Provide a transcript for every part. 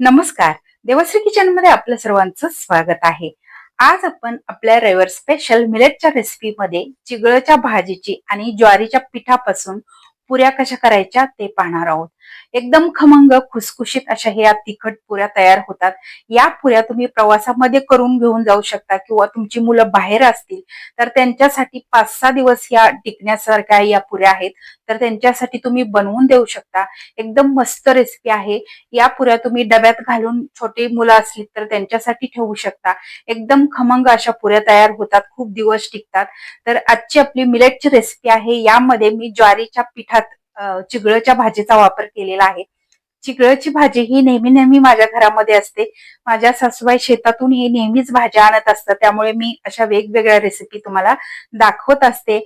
नमस्कार. देवश्री किचनमध्ये आपलं सर्वांचं स्वागत आहे. आज आपण आपल्या रविवार स्पेशल मिलेटच्या रेसिपी मध्ये चिगळच्या भाजीची आणि ज्वारीच्या पिठापासून पुऱ्या कशा करायच्या ते पाहणार आहोत. एकदम खमंग खुसखुशीत अशा ह्या तिखट पुऱ्या तयार होतात. या पुऱ्या तुम्ही प्रवासामध्ये करून घेऊन जाऊ शकता किंवा तुमची मुलं बाहेर असतील तर त्यांच्यासाठी पाच सहा दिवस या टिकण्यासारख्या या पुऱ्या आहेत तर त्यांच्यासाठी तुम्ही बनवून देऊ शकता. एकदम मस्त रेसिपी आहे. या पुऱ्या तुम्ही डब्यात घालून छोटी मुलं असली तर त्यांच्यासाठी ठेवू शकता. एकदम खमंग अशा पुऱ्या तयार होतात खूप दिवस टिकतात. तर आजची आपली मिलेटची रेसिपी आहे. यामध्ये मी ज्वारीच्या पिठात चिगळच्या भाजीचा वापर केलेला आहे. चिगळची भाजी ही नेहमी नेहमी माझ्या घरामध्ये असते. माझ्या सासूबाई शेतातून ही नेहमीच भाज्या आणत असतात. त्यामुळे मी अशा वेगवेगळ्या रेसिपी तुम्हाला दाखवत असते.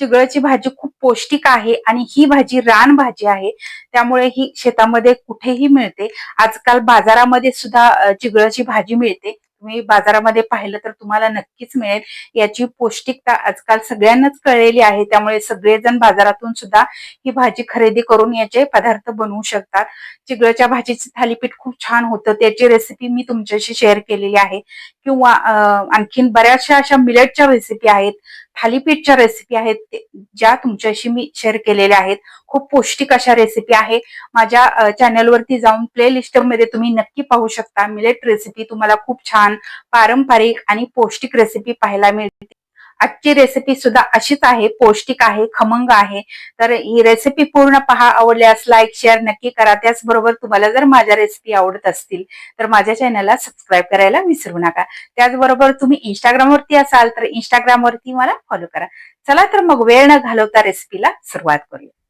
चिगळची भाजी खूप पौष्टिक आहे आणि ही भाजी रान भाजी आहे. त्यामुळे ही शेतामध्ये कुठेही मिळते. आजकाल बाजारामध्ये सुद्धा चिगळची भाजी मिळते. तुम्ही बाजारामध्ये पाहिलं तर तुम्हाला नक्कीच मिळेल. याची पौष्टिकता आजकाल सगळ्यांनाच कळलेली आहे. त्यामुळे सगळेजण बाजारातून सुद्धा ही भाजी खरेदी करून याचे पदार्थ बनवू शकतात. चिगळच्या भाजीचे थालीपीठ खूप छान होतं. त्याची रेसिपी मी तुमच्याशी शेअर केलेली आहे. किंवा आणखीन बऱ्याचशा अशा मिलेटच्या रेसिपी आहेत थालीपीठच्या रेसिपी आहेत ज्या तुमच्याशी मी शेअर केलेल्या आहेत. खूप पौष्टिक अशा रेसिपी आहे. माझ्या चॅनलवरती जाऊन प्लेलिस्टमध्ये मध्ये तुम्ही नक्की पाहू शकता. मिलेट रेसिपी तुम्हाला खूप छान पारंपरिक आणि पौष्टिक रेसिपी पाहायला मिळते. आजची रेसिपी सुद्धा अशीच आहे पौष्टिक आहे खमंग आहे. तर ही रेसिपी पूर्ण पहा आवडल्यास लाईक शेअर नक्की करा. त्याचबरोबर तुम्हाला जर माझ्या रेसिपी आवडत असतील तर माझ्या चॅनलला सबस्क्राईब करायला विसरू नका. त्याचबरोबर तुम्ही इंस्टाग्रामवरती असाल तर इंस्टाग्रामवरती मला फॉलो करा. चला तर मग वेळ न घालवता रेसिपीला सुरुवात करूया.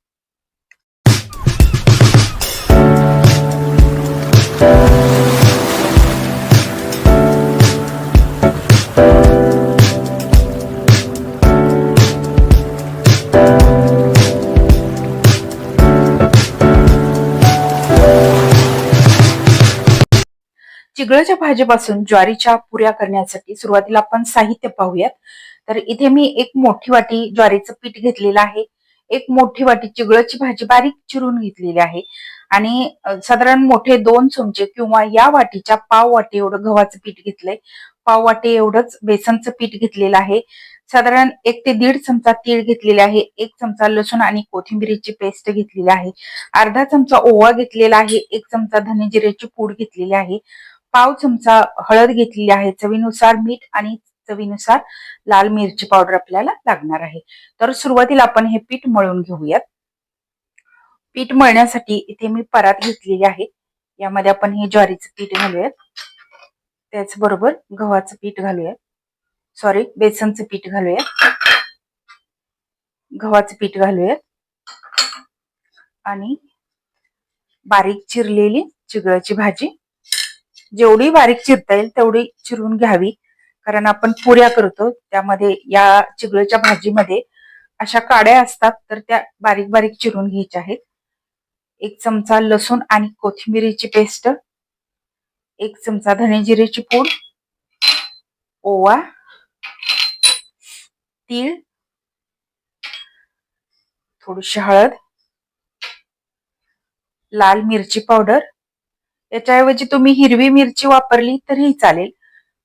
चिगळाच्या भाजीपासून ज्वारीच्या पुऱ्या करण्यासाठी सुरुवातीला आपण साहित्य पाहूयात. तर इथे मी एक मोठी वाटी ज्वारीचं पीठ घेतलेलं आहे. एक मोठी वाटी चिगळाची भाजी बारीक चिरून घेतलेली आहे. आणि साधारण मोठे दोन चमचे किंवा या वाटीच्या पाव वाटी एवढं गव्हाचं पीठ घेतलंय. पाव वाटी एवढंच बेसनचं पीठ घेतलेलं आहे. साधारण एक ते दीड चमचा तीळ घेतलेले आहे. एक चमचा लसूण आणि कोथिंबिरीची पेस्ट घेतलेली आहे. अर्धा चमचा ओवा घेतलेला आहे. एक चमचा धने जिऱ्याची पूड घेतलेली आहे. पाव चमचा हळद घेतलेली आहे. चवीनुसार मीठ आणि चवीनुसार लाल मिरची पावडर आपल्याला लागणार आहे. तर सुरुवातीला आपण हे पीठ मळून घेऊयात. पीठ मळण्यासाठी इथे मी परात घेतलेली आहे. यामध्ये आपण हे ज्वारीचं पीठ घालूयात. त्याचबरोबर गव्हाचं पीठ घालूयात. सॉरी बेसनचं पीठ घालूयात. गव्हाचं पीठ घालूयात. आणि बारीक चिरलेली चिगळाची भाजी जेवढी बारीक चिरता येईल तेवढी चिरून घ्यावी. कारण आपण पुऱ्या करतो त्यामध्ये या चिगळच्या भाजीमध्ये अशा काड्या असतात तर त्या बारीक बारीक चिरून घ्यायच्या आहेत. एक चमचा लसूण आणि कोथिंबिरीची पेस्ट एक चमचा धनेजिरेची पूड ओवा तीळ थोडीशी हळद लाल मिरची पावडर त्याच्याऐवजी तुम्ही हिरवी मिरची वापरली तरीही चालेल.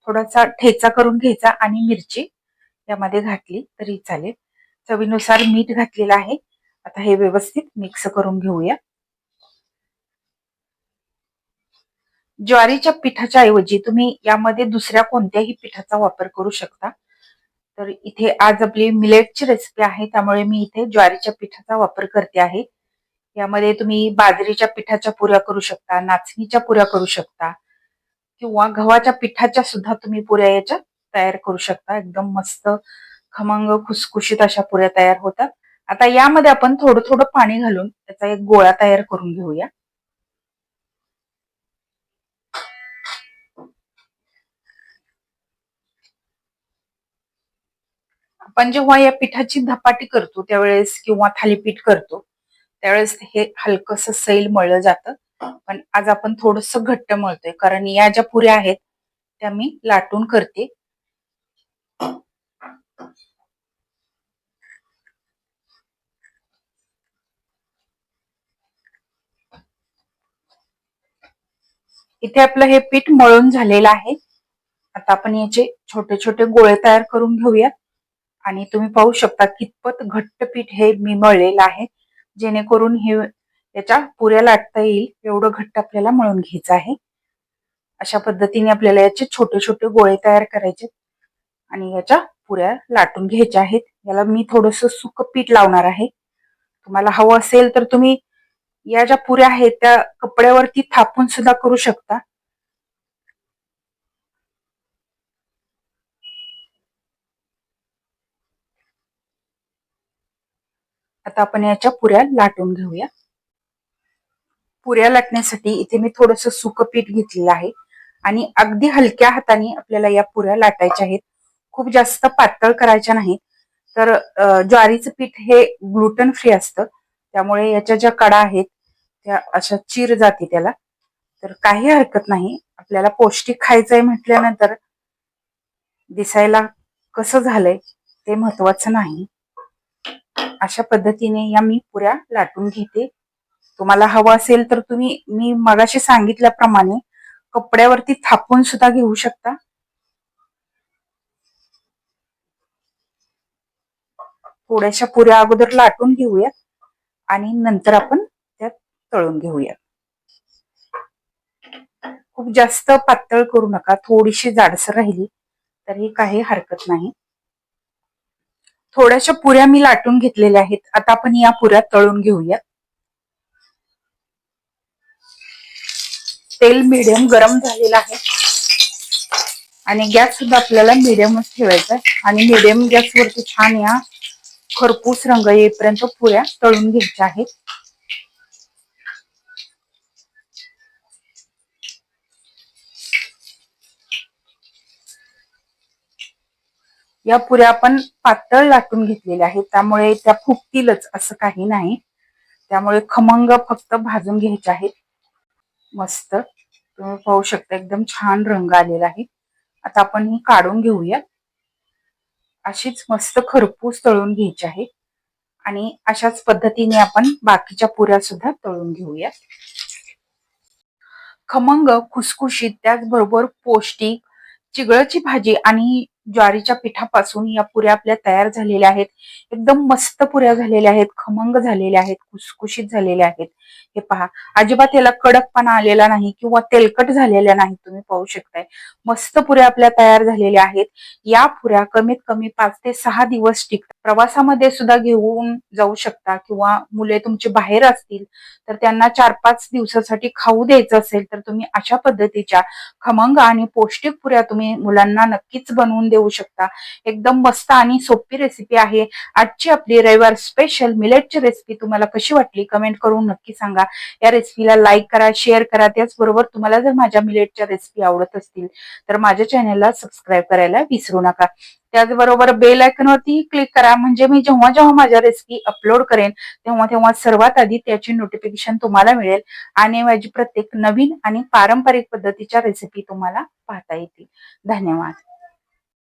थोडासा ठेचा करून घ्यायचा आणि मिरची यामध्ये घातली तरी चालेल. चवीनुसार मीठ घातलेलं आहे. आता हे व्यवस्थित मिक्स करून घेऊया. ज्वारीच्या पिठाच्या ऐवजी तुम्ही यामध्ये दुसऱ्या कोणत्याही पिठाचा वापर करू शकता. तर इथे आज आपली मिलेटची रेसिपी आहे त्यामुळे मी इथे ज्वारीच्या पिठाचा वापर करते आहे. यामध्ये तुम्ही बाजरीच्या पिठाच्या पुऱ्या करू शकता नाचणीच्या पुऱ्या करू शकता किंवा गव्हाच्या पिठाच्या सुद्धा तुम्ही पुऱ्या याच्या तयार करू शकता. एकदम मस्त खमंग खुसखुशीत अशा पुऱ्या तयार होतात. आता यामध्ये आपण थोडं थोडं पाणी घालून त्याचा एक गोळा तयार करून घेऊया. आपण जेव्हा या पिठाची धपाटी करतो त्यावेळेस किंवा थालीपीठ करतो त्यावेळेस हे हलकस सैल मळलं जातं. पण आज आपण थोडस घट्ट मळतोय. कारण या ज्या पुऱ्या आहेत त्या मी लाटून करते. इथे आपलं हे पीठ मळून झालेलं आहे. आता आपण याचे छोटे छोटे गोळे तयार करून घेऊया. आणि तुम्ही पाहू शकता कितपत घट्ट पीठ हे मी मळलेलं आहे. जेणेकरून हे याच्या पुऱ्या लाटता येईल एवढं घट्ट आपल्याला मळून घ्यायचं आहे. अशा पद्धतीने आपल्याला याचे छोटे छोटे गोळे तयार करायचे आणि याच्या पुऱ्या लाटून घ्यायच्या आहेत. याला मी थोडस सुक पीठ लावणार आहे. तुम्हाला हवं असेल तर तुम्ही या ज्या पुऱ्या आहेत त्या कपड्यावरती थापून सुद्धा करू शकता. आता आपण याच्या पुऱ्या लाटून घेऊया. पुऱ्या लाटण्यासाठी इथे मी थोडस सुकं पीठ घेतलेलं आहे. आणि अगदी हलक्या हाताने आपल्याला या पुऱ्या लाटायच्या आहेत. खूप जास्त पातळ करायच्या नाहीत. तर ज्वारीचं पीठ हे ग्लुटन फ्री असतं. त्यामुळे याच्या ज्या कडा आहेत त्या अशा चिर जाते त्याला. तर काही हरकत नाही. आपल्याला पौष्टिक खायचंय म्हटल्यानंतर दिसायला कसं झालंय ते महत्वाचं नाही. अशा पद्धतीने या मी पुऱ्या लाटून घेते. तुम्हाला हवं असेल तर तुम्ही मी मगाशी सांगितल्याप्रमाणे कपड्यावरती थापून सुद्धा घेऊ शकता. थोड्याशा पुऱ्या अगोदर लाटून घेऊयात आणि नंतर आपण त्यात तळून घेऊयात. खूप जास्त पातळ करू नका थोडीशी जाडसर राहिली तरी काही हरकत नाही. थोड्याशा पुऱ्या मी लाटून घेतलेल्या आहेत. आता आपण या पुऱ्या तळून घेऊया. तेल मीडियम गरम झालेलं आहे. आणि गॅस सुद्धा आपल्याला मीडियमच ठेवायचा आहे. आणि मीडियम गॅसवरती छान या खरपूस रंग येईपर्यंत पुऱ्या तळून घ्यायच्या आहेत. या पुऱ्या आपण पातळ लाटून घेतलेल्या आहेत. त्यामुळे त्या फुगतीलच असं काही नाही. त्यामुळे खमंग फक्त भाजून घ्यायचे आहेत. मस्त. तुम्ही पाहू शकता एकदम छान रंग आलेला आहे. आता आपण ही काढून घेऊया. अशीच मस्त खरपूस तळून घ्यायची आहे. आणि अशाच पद्धतीने आपण बाकीच्या पुऱ्या सुद्धा तळून घेऊया. खमंग खुसखुशीत त्याचबरोबर पौष्टिक चिगळची भाजी आणि ज्वारीच्या पिठापासून या पुऱ्या आपल्या तयार झालेल्या आहेत. एकदम मस्त पुऱ्या झालेल्या आहेत. खमंग झालेल्या आहेत. खुसखुशीत झालेल्या आहेत. हे पहा. अजिबात याला कडकपणा आलेला नाही किंवा तेलकट झालेल्या नाही तुम्ही पाहू शकताय. मस्त पुऱ्या आपल्या तयार झालेल्या आहेत. या पुऱ्या कमीत कमी पाच ते सहा दिवस टिकतात. प्रवासामध्ये सुद्धा घेऊन जाऊ शकता किंवा मुले तुमची बाहेर असतील तर त्यांना चार पाच दिवसासाठी खाऊ द्यायचं असेल तर तुम्ही अशा पद्धतीच्या खमंग आणि पौष्टिक पुऱ्या तुम्ही मुलांना नक्कीच बनवून देऊ शकता. एकदम मस्त आणि सोपी रेसिपी आहे. आजची आपली रविवार स्पेशल मिलेटची रेसिपी तुम्हाला कशी वाटली कमेंट करून नक्की सांगा. या रेसिपीला लाईक करा शेअर करा त्याचबरोबर तुम्हाला जर माझ्या मिलेटच्या रेसिपी आवडत असतील तर माझ्या चॅनलला सबस्क्राईब करायला विसरू नका. त्याचबरोबर बेल आयकॉनवरती क्लिक करा. म्हणजे मी जेव्हा जेव्हा माझ्या रेसिपी अपलोड करेन तेव्हा तेव्हा सर्वात आधी त्याची नोटिफिकेशन तुम्हाला मिळेल आणि माझी प्रत्येक नवीन आणि पारंपरिक पद्धतीच्या रेसिपी तुम्हाला पाहता येतील. धन्यवाद.